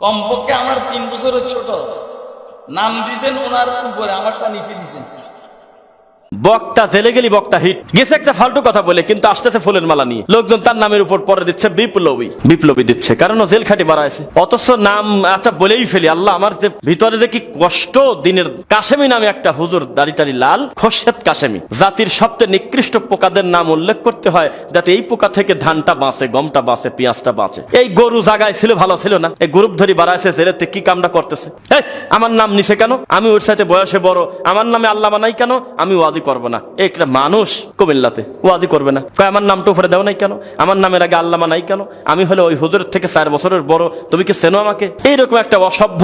কমপক্ষে আমার তিন বছরের ছোট। নাম দিছেন ওনার উপরে আমারটা নিচে দিছেন। বক্তা জেলে গেলি, বক্তা হিট। গেছে একটা ফালতু কথা বলে, কিন্তু আসতেছে ফুলের মালা নিয়ে। লোকজন তার নামের উপর পরে দিচ্ছে বিপ্লবী। বিপ্লবী দিচ্ছে, কারণ ও জেল খাটি বাড়াইছে। অথচ নাম আচ্ছা বলেই ফেলি, আল্লাহ আমার যে ভিতরে যে কি কষ্ট, দিনের কাশেমি নামে একটা হুজুর, দাড়ি টাড়ি লাল, খোরশেদ কাশেমি। জাতির সবচেয়ে নিকৃষ্ট পোকাদের নাম উল্লেখ করতে হয়, যাতে এই পোকা থেকে ধানটা বাঁচে, গমটা বাঁচে, পেঁয়াজটা বাঁচে। এই গরু জাগায় ছিল, ভালো ছিল না। এই গ্রুপ ধরি বাড়াইছে, জেলেতে কি কামটা করতেছে? আমার নাম নিছে কেন? আমি ওর সাথে বয়সে বড়, আমার নামে আল্লাহ মানাই কেন? আমি ওয়াজি করব না। একটা মানুষ কুমিল্লাতে, ওয়াজি করবে না। কয়, আমার নামটা উপরে দেও নাই কেন? আমার নামের আগে আল্লাহ মানাই কেন? আমি হলে ওই হুজুরের থেকে চার বছরের বড়। তুমি কি চেনো আমাকে? এইরকম একটা অসভ্য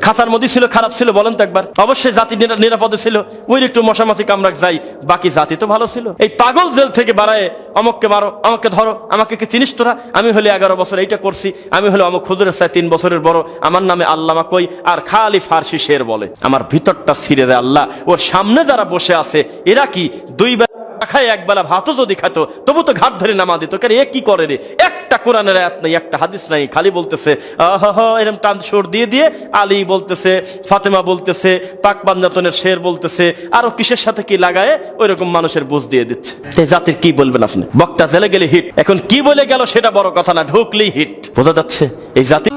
খাসার মধ্যে ছিল, খারাপ ছিল, বলেন তো একবার। অবশ্যই জাতি নিরাপদে ছিল। ওই একটু মশামাছি কামড়াক যাই, বাকি জাতি তো ভালো ছিল। এই পাগল জেল থেকে বাড়ায়, অমককে মারো, আমাকে ধরো, আমাকে কি চিনিস তোরা? আমি হলে এগারো বছর এইটা করছি, আমি হলে অমক হুজুরের চাই তিন বছরের বড়। আমার নামে আল্লামা কই? আর খালি ফার্সি শের বলে। আমার ভিতরটা ছিঁড়ে দেয় আল্লাহ। ওর সামনে যারা বসে আছে। এরা কি? দুই ভাতও যদি তবু তো ঘাট ধরে নামা দিত। কেন এ কি করে রে? একটা কোরআনের নাই, একটা হাদিস নাই, খালি বলতেছে, আহ এরম টান সুর দিয়ে দিয়ে আলী বলতেছে, ফাতেমা বলতেছে শের বলতেছে, আরও কিসের সাথে কি লাগায়? ওই রকম মানুষের বুঝ দিয়ে দিচ্ছে। জাতির কি বলবেন আপনি? বক্তা জেলে গেলে হিট। এখন কি বলে গেল সেটা বড় কথা না, ঢুকলেই হিট। বোঝা যাচ্ছে, এই জাতি